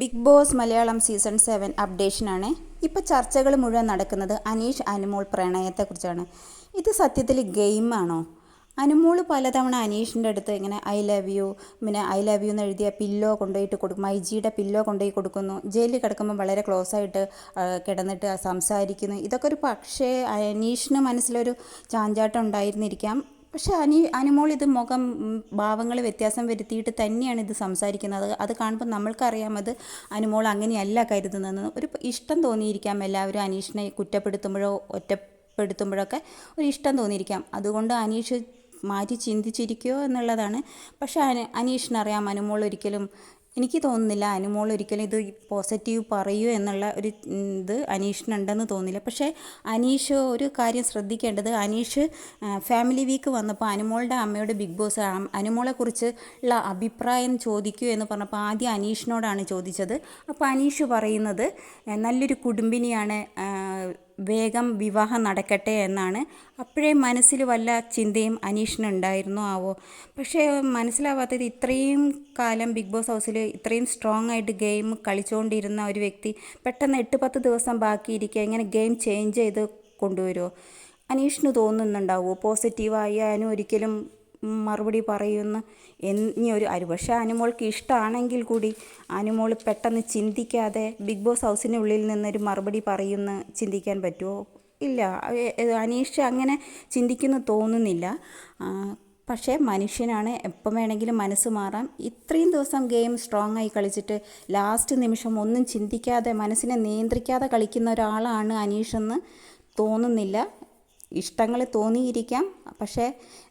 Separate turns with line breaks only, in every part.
Big Boss Malayalam season seven അപ്ഡേഷനാണ്. ഇപ്പോൾ ചർച്ചകൾ മുഴുവൻ നടക്കുന്നത് അനീഷ് അനുമോൾ പ്രണയത്തെക്കുറിച്ചാണ്. ഇത് സത്യത്തിൽ ഗെയിമാണോ അനുമോൾ പലതവണ അനീഷിന്റെ അടുത്ത് ഇങ്ങനെ ഐ ലവ് യു പിന്നെ ഐ ലവ് യു എന്ന് എഴുതിയ പില്ലോ കൊണ്ടുപോയിട്ട് കൊടുക്കും. മൈജിയുടെ പില്ലോ കൊണ്ടുപോയി കൊടുക്കുന്നു. ജയിലിൽ കിടക്കുമ്പോൾ വളരെ ക്ലോസ് ആയിട്ട് കിടന്നിട്ട് സംസാരിക്കുന്നു. ഇതൊക്കെ ഒരു പക്ഷേ അനീഷിന് മനസ്സിലൊരു ചാഞ്ചാട്ടം ഉണ്ടായിരുന്നിരിക്കാം. പക്ഷേ അനി അനുമോൾ ഇത് മുഖം ഭാവങ്ങൾ വ്യത്യാസം വരുത്തിയിട്ട് തന്നെയാണ് ഇത് സംസാരിക്കുന്നത്. അത് കാണുമ്പോൾ നമ്മൾക്കറിയാം അത് അനുമോൾ അങ്ങനെയല്ല കരുതുന്നതെന്ന്. ഒരു ഇഷ്ടം തോന്നിയിരിക്കാം എല്ലാവരും അനീഷിനെ കുറ്റപ്പെടുത്തുമ്പോഴോ ഒറ്റപ്പെടുത്തുമ്പോഴൊക്കെ ഒരു ഇഷ്ടം തോന്നിയിരിക്കാം. അതുകൊണ്ട് അനീഷ് മാറ്റി ചിന്തിച്ചിരിക്കുമോ എന്നുള്ളതാണ്. പക്ഷേ അന അനീഷിനറിയാം അനുമോൾ ഒരിക്കലും എനിക്ക് തോന്നുന്നില്ല അനുമോൾ ഒരിക്കലും ഇത് പോസിറ്റീവ് പറയൂ എന്നുള്ള ഒരു ഇത് അനീഷിനുണ്ടെന്ന് തോന്നില്ല പക്ഷേ അനീഷ് ഒരു കാര്യം ശ്രദ്ധിക്കേണ്ടത് അനീഷ് ഫാമിലി വീക്ക് വന്നപ്പോൾ അനുമോളുടെ അമ്മയോട് ബിഗ് ബോസ് അനുമോളെക്കുറിച്ച് ഉള്ള അഭിപ്രായം ചോദിക്കൂ എന്ന് പറഞ്ഞപ്പോൾ ആദ്യം അനീഷിനോടാണ് ചോദിച്ചത്. അപ്പോൾ അനീഷ് പറയുന്നത് നല്ലൊരു കുടുംബിനിയാണ് വേഗം വിവാഹം നടക്കട്ടെ എന്നാണ്. അപ്പോഴേ മനസ്സിൽ വല്ല ചിന്തയും അനീഷിനുണ്ടായിരുന്നു ആവോ? പക്ഷേ മനസ്സിലാവാത്തത് ഇത്രയും കാലം ബിഗ് ബോസ് ഹൗസിൽ ഇത്രയും സ്ട്രോങ് ആയിട്ട് ഗെയിം കളിച്ചുകൊണ്ടിരുന്ന ഒരു വ്യക്തി പെട്ടെന്ന് എട്ട് പത്ത് ദിവസം ബാക്കിയിരിക്കുക ഇങ്ങനെ ഗെയിം ചേഞ്ച് ചെയ്ത് കൊണ്ടുവരുമോ അനീഷിന് തോന്നുന്നുണ്ടാവുമോ പോസിറ്റീവായി ഒരിക്കലും മറുപടി പറയുന്ന. ഇനി ഒരു പക്ഷേ അനുമോൾക്ക് ഇഷ്ടമാണെങ്കിൽ കൂടി അനുമോൾ പെട്ടെന്ന് ചിന്തിക്കാതെ ബിഗ് ബോസ് ഹൗസിനുള്ളിൽ നിന്നൊരു മറുപടി പറയുന്ന. ചിന്തിക്കാൻ പറ്റുമോ? ഇല്ല. അനീഷ് അങ്ങനെ ചിന്തിക്കുന്നു തോന്നുന്നില്ല. പക്ഷേ മനുഷ്യനാണ്. എപ്പം വേണമെങ്കിലും മനസ്സ് മാറാം. ഇത്രയും ദിവസം ഗെയിം സ്ട്രോങ് ആയി കളിച്ചിട്ട് ലാസ്റ്റ് നിമിഷം ഒന്നും ചിന്തിക്കാതെ മനസ്സിനെ നിയന്ത്രിക്കാതെ കളിക്കുന്ന ഒരാളാണ് അനീഷെന്ന് തോന്നുന്നില്ല. ഇഷ്ടങ്ങൾ തോന്നിയിരിക്കാം. പക്ഷേ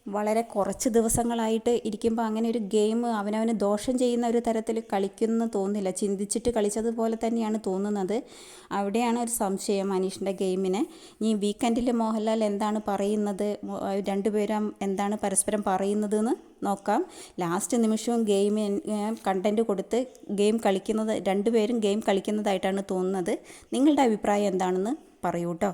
വളരെ കുറച്ച് ദിവസങ്ങളായിട്ട് ഇരിക്കുമ്പോൾ അങ്ങനെ ഒരു ഗെയിം അവനവന് ദോഷം ചെയ്യുന്ന ഒരു തരത്തിൽ കളിക്കുന്ന തോന്നില്ല ചിന്തിച്ചിട്ട് കളിച്ചതുപോലെ തന്നെയാണ് തോന്നുന്നത്. അവിടെയാണ് ഒരു സംശയം അനീഷിന്റെ ഗെയിമിനെ. ഈ വീക്കെൻഡിൽ മോഹൻലാൽ എന്താണ് പറയുന്നത്? രണ്ടുപേരും എന്താണ് പരസ്പരം പറയുന്നതെന്ന് നോക്കാം. ലാസ്റ്റ് നിമിഷവും ഗെയിം കണ്ടന്റ് കൊടുത്ത് ഗെയിം കളിക്കുന്നത് രണ്ടുപേരും ഗെയിം കളിക്കുന്നതായിട്ടാണ് തോന്നുന്നത്. നിങ്ങളുടെ അഭിപ്രായം എന്താണെന്ന് പറയൂ കേട്ടോ.